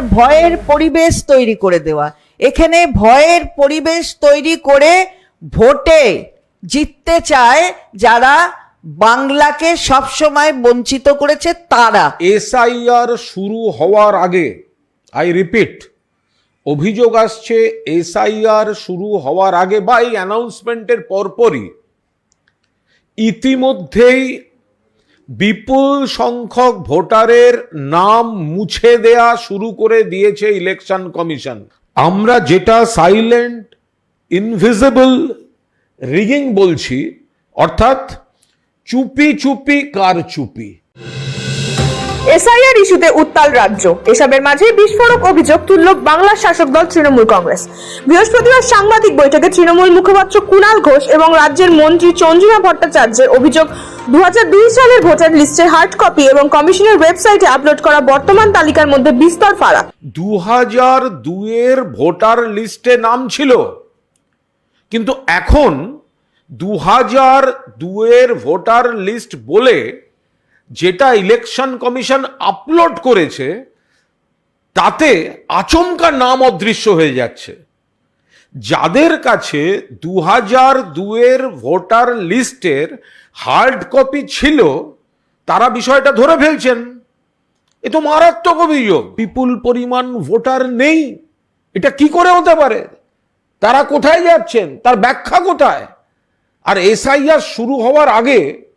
একটা ভয়ের পরিবেশ তৈরি করে দেওয়া। এখানে ভয়ের পরিবেশ তৈরি করে ভোটে জিততে চায় যারা বাংলাকে সবসময় বঞ্চিত করেছে তারা। এসআইআর শুরু হওয়ার আগে আই রিপিট অভিযোগ আসছে এসআইআর শুরু হওয়ার আগে বা এই অ্যানাউন্সমেন্টের পরপরই। ইতিমধ্যেই বিপুল সংখ্যক ভোটারের নাম মুছে দেয়া শুরু করে দিয়েছে ইলেকশন কমিশন। আমরা যেটা সাইলেন্ট ইনভিজিবল রিগিং বলছি, অর্থাৎ চুপি চুপি কার চুপি এসআইআর ইস্যুতে উত্তাল রাজ্য। এসবের মাঝে বিস্ফোরক অভিযোগ তুলল বাংলার শাসক দল তৃণমূল কংগ্রেস। বৃহস্পতিবার সাংবাদিক বৈঠকে তৃণমূল মুখপাত্র কুণাল ঘোষ এবং রাজ্যের মন্ত্রী চন্দ্রিমা ভট্টাচার্যের অভিযোগ, দুহাজার দুই সালের ভোটার লিস্টের হার্ড কপি এবং কমিশনের ওয়েবসাইটে আপলোড করা বর্তমান তালিকার মধ্যে বিস্তর ফারাক। দু হাজার দুয়ের ভোটার লিস্টে নাম ছিল। কিন্তু এখন দু হাজার দুয়ের ভোটার লিস্ট বলে যেটা ইলেকশন কমিশন আপলোড করেছে, তাতে আচমকা নাম অদৃশ্য হয়ে যাচ্ছে। যাদের কাছে দু হাজার দুয়ের ভোটার লিস্টের হার্ড কপি ছিল, তারা বিষয়টা ধরে ফেলছেন। এ তো মারাত্মক অভিযোগ। বিপুল পরিমাণ ভোটার নেই। এটা কি করে হতে পারে? তারা কোথায় যাচ্ছেন? তার ব্যাখ্যা কোথায়? আর এসআইআর শুরু হওয়ার আগে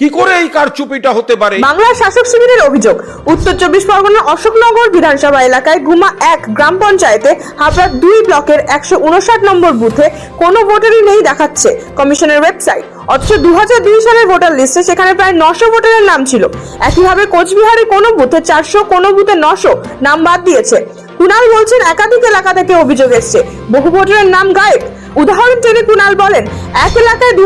কি করে এই কারচুপিটা হতে পারে? বাংলার শাসক শিবিরের অভিযোগ, উত্তর চব্বিশ পরগনার অশোকনগর বিধানসভা এলাকায় গুমা এক গ্রাম পঞ্চায়েতে হাবড়া দুই ব্লকের একশো উনষাট নম্বর বুথে কোনো ভোটারই নেই দেখাচ্ছে কমিশনের ওয়েবসাইট। অথচ দু হাজার দুই সালের ভোটার লিস্টে সেখানে প্রায় নশো ভোটারের নাম ছিল। একইভাবে কোচবিহারে কোনো বুথে চারশো, কোনো বুথে নশো নাম বাদ দিয়েছে। কুণাল বলছেন, একাধিক এলাকা থেকে অভিযোগ এসছে। বহু ভোটারের নাম গায়েব। উদাহরণ টেনে কুনাল বলেন, এক এলাকায় দু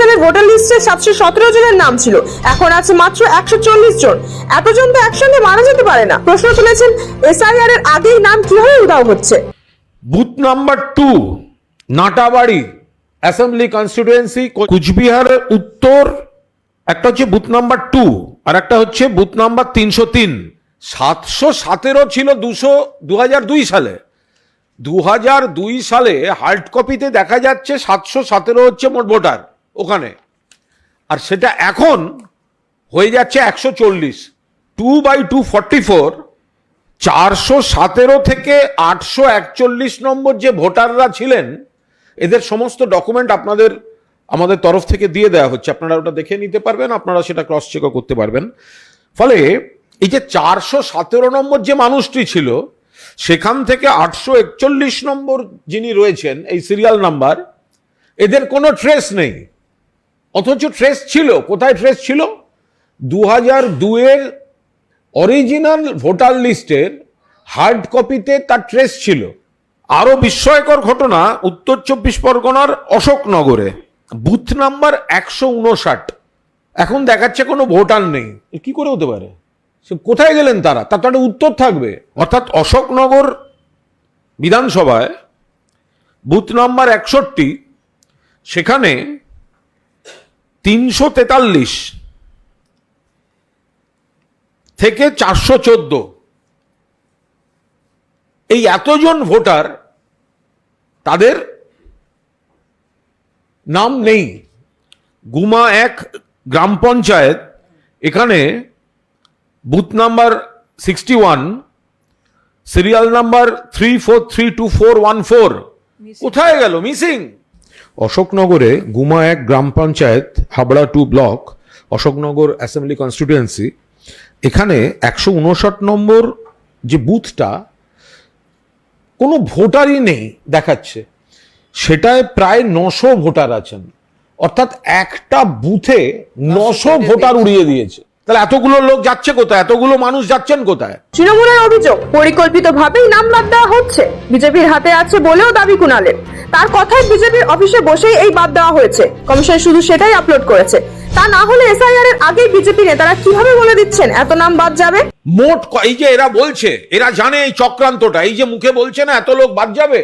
সালে ভোটার লিস্টে সাতশো সতেরো জনের নাম ছিল। এখন আছে মাত্র একশো চল্লিশ জন। এতজন তো একসঙ্গে মারা যেতে পারে না। প্রশ্ন তুলেছেন, এসআইআর এর আগেই নাম কীভাবে উধাও হচ্ছে? Booth number two, Natabari, assembly constituency কুচবিহারের উত্তর, একটা হচ্ছে বুথ নাম্বার টু, আর একটা হচ্ছে বুথ নাম্বার তিনশো তিন। সাতশো সতেরো ছিল দুশো দু হাজার দুই সালে। দু হাজার দুই সালে হার্ড কপিতে দেখা যাচ্ছে সাতশো সতেরো হচ্ছে মোট ভোটার ওখানে। আর সেটা এখন হয়ে যাচ্ছে একশো চল্লিশ। Two by two forty four চারশো সতেরো থেকে আটশো একচল্লিশ নম্বর যে ভোটাররা ছিলেন, এদের সমস্ত ডকুমেন্ট আপনাদের, আমাদের তরফ থেকে দিয়ে দেওয়া হচ্ছে। আপনারা ওটা দেখে নিতে পারবেন, আপনারা সেটা ক্রস চেকও করতে পারবেন। ফলে এই যে চারশো সতেরো নম্বর যে মানুষটি ছিল সেখান থেকে আটশো একচল্লিশ নম্বর যিনি রয়েছেন, এই সিরিয়াল নাম্বার এদের কোনো ট্রেস নেই। অথচ ট্রেস ছিল। কোথায় ট্রেস ছিল? দু হাজার দুয়ের অরিজিনাল ভোটার লিস্টের হার্ড কপিতে তার ট্রেস ছিল। আরও বিস্ময়কর ঘটনা, উত্তর চব্বিশ পরগনার অশোকনগরে। বুথ নাম্বার একশো উনষাট। এখন দেখাচ্ছে কোনো ভোটার নেই। কি করে হতে পারে? কোথায় গেলেন তারা? তার তো একটা উত্তর থাকবে। অর্থাৎ অশোকনগর বিধানসভায় বুথ নাম্বার একষট্টি, সেখানে তিনশো তেতাল্লিশ থেকে চারশো চোদ্দ। এই এতজন ভোটার তাদের নাম নেই। গুমা এক গ্রাম পঞ্চায়েত, এখানে booth number sixty one serial number three four three two four one four. কোথায় গেল? মিসিং। অশোকনগরে গুমা এক গ্রাম panchayat Habra two block Ashoknagar assembly constituency. এখানে একশো উনষাট নম্বর যে বুথটা কোনো ভোটারই নেই দেখাচ্ছে। সেটায় প্রায় নশো ভোটার আছেন। অর্থাৎ একটা বুথে নশো ভোটার উড়িয়ে দিয়েছে। তাহলে এতগুলো লোক যাচ্ছে কোথায়? এতগুলো মানুষ যাচ্ছেন কোথায়? তৃণমূলের অভিযোগ পরিকল্পিতভাবেই নাম বাদ দেওয়া হচ্ছে। বিজেপির হাতে আছে বলেও দাবি কুণালের। তার কথায় বিজেপির অফিসে বসেই এই বাদ দেওয়া হয়েছে। কমিশন শুধু সেটাই আপলোড করেছে। তা না হলে এসআইআর এর আগেই বিজেপি নেতারা কীভাবে বলে দিচ্ছেন এত নাম বাদ যাবে? মোট এই যে এরা বলছে এরা জানে এই চক্রান্তটা। এই যে মুখে বলছে না এত লোক বাদ যাবে?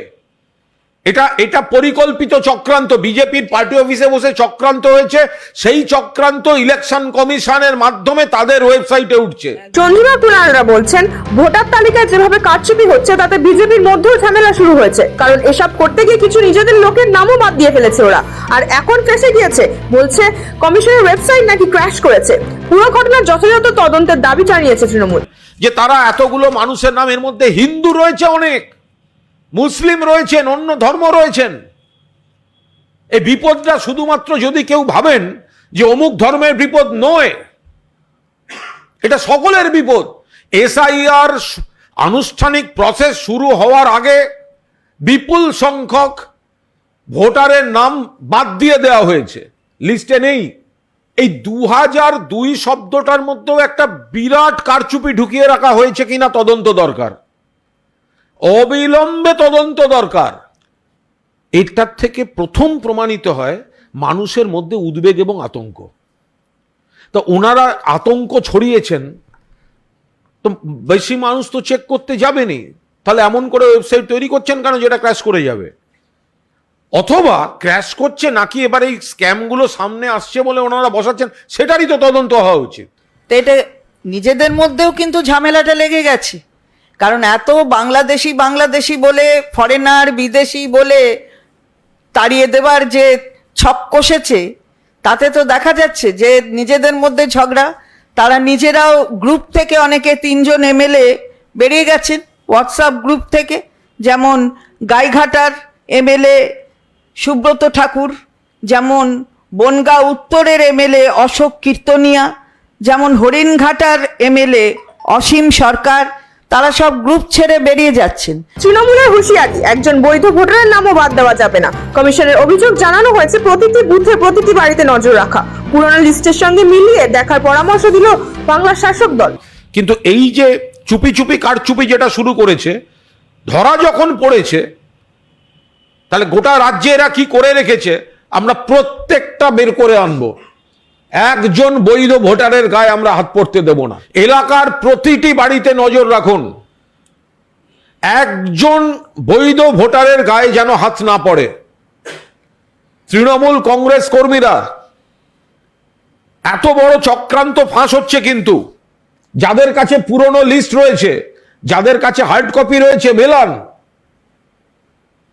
এটা এটা পরিকল্পিত চক্রান্ত। বিজেপির পার্টি অফিসে বসে চক্রান্ত হয়েছে সেই চক্রান্ত ইলেকশন কমিশনের মাধ্যমে তাদের ওয়েবসাইটে উঠছে। চন্দ্রিমা কুলাররা বলছেন ভোটার তালিকায় যেভাবে কারচুপি হচ্ছে তাতে বিজেপির মধ্যেও ঝামেলা শুরু হয়েছে। কারণ এসব করতে গিয়ে কিছু নিজেদের লোকের নামও বাদ দিয়ে ফেলেছে ওরা। আর এখন ফেসে গিয়েছে বলছে কমিশনের ওয়েবসাইট নাকি ক্র্যাশ করেছে। পুরো ঘটনার যথাযথ তদন্তের দাবি জানিয়েছে তৃণমূল। যে তারা এতগুলো মানুষের নাম এর মধ্যে হিন্দু রয়েছে অনেক। মুসলিম রয়েছেন, অন্য ধর্ম রয়েছেন। এই বিপদটা শুধুমাত্র যদি কেউ ভাবেন যে অমুক ধর্মের বিপদ নয়, এটা সকলের বিপদ। এসআইআর আনুষ্ঠানিক প্রসেস শুরু হওয়ার আগে বিপুল সংখ্যক ভোটারের নাম বাদ দিয়ে দেওয়া হয়েছে। লিস্টে নেই। এই দু হাজার দুই শব্দটার মধ্যেও একটা বিরাট কারচুপি ঢুকিয়ে রাখা হয়েছে কিনা তদন্ত দরকার। অবিলম্বে তদন্ত দরকার। এটার থেকে প্রথম প্রমাণিত হয় মানুষের মধ্যে উদ্বেগ এবং আতঙ্ক। তো ওনারা আতঙ্ক ছড়িয়েছেন, তো বেশি মানুষ তো চেক করতে যাবেনি। তাহলে এমন করে ওয়েবসাইট তৈরি করছেন কেন যেটা ক্র্যাশ করে যাবে? অথবা ক্র্যাশ করছে নাকি এবার এই স্ক্যামগুলো সামনে আসছে বলে ওনারা বসাচ্ছেন, সেটারই তো তদন্ত হওয়া উচিত। তো এটা নিজেদের মধ্যেও কিন্তু ঝামেলাটা লেগে গেছে। কারণ এত বাংলাদেশি বাংলাদেশি বলে ফরেনার বিদেশি বলে তাড়িয়ে দেবার যে ছক কষেছে, তাতে তো দেখা যাচ্ছে যে নিজেদের মধ্যে ঝগড়া, তারা নিজেরাও গ্রুপ থেকে অনেকে তিনজন এমএলএ বেরিয়ে গেছেন হোয়াটসঅ্যাপ গ্রুপ থেকে, যেমন গাইঘাটার এমএলএ সুব্রত ঠাকুর, যেমন বনগাঁ উত্তরের এমএলএ অশোক কীর্তনিয়া, যেমন হরিণঘাটার এমএলএ অসীম সরকার তারা সব গ্রুপ ছেড়ে বেরিয়ে যাচ্ছেন। তৃণমূলের হুঁশিয়ারি একজন বৈধ ভোটারের নামও বাদ দেওয়া যাবে না। কমিশনের অভিযোগ জানানো হয়েছে প্রতিটি বুথে প্রতিটি বাড়িতে নজর রাখা। পুরনো লিস্টের সঙ্গে মিলিয়ে দেখার পরামর্শ দিল বাংলার শাসক দল। কিন্তু এই যে চুপি চুপি কারচুপি যেটা শুরু করেছে ধরা যখন পড়েছে তাহলে গোটা রাজ্যে এরা কি করে রেখেছে আমরা প্রত্যেকটা বের করে আনব। একজন বৈধ ভোটারের গায়ে আমরা হাত পড়তে দেব না। এলাকার প্রতিটি বাড়িতে নজর রাখুন। একজন বৈধ ভোটারের গায়ে যেন হাত না পড়ে। তৃণমূল কংগ্রেস কর্মীরা, এত বড় চক্রান্ত ফাঁস হচ্ছে কিন্তু। যাদের কাছে পুরনো লিস্ট রয়েছে, যাদের কাছে হার্ড কপি রয়েছে, মেলান।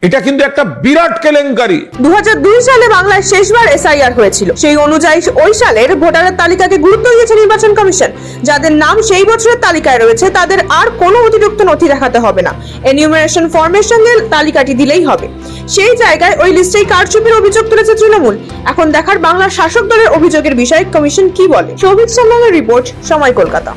এটা কিন্তু একটা বিরাট কেলেঙ্কারি। দু হাজার দুই সালে বাংলায় শেষবার এসআইআর হয়েছিল। সেই অনুযায়ী ওই সালের ভোটারের তালিকাকে গুরুত্ব দিয়েছে নির্বাচন কমিশন। যাদের নাম সেই বছরের তালিকায় রয়েছে, তাদের আর কোনো অতিরিক্ত নথি দেখাতে হবে না। এনিউমারেশন ফর্মের সঙ্গে তালিকাটি দিলেই হবে। সেই জায়গায় ওই লিস্টেই কারচুপির অভিযোগ তুলেছে তৃণমূল। এখন দেখার বাংলার শাসক দলের অভিযোগের বিষয়ে কমিশন কি বলে? সৌভিক সান্যালের রিপোর্ট, সময় কলকাতা।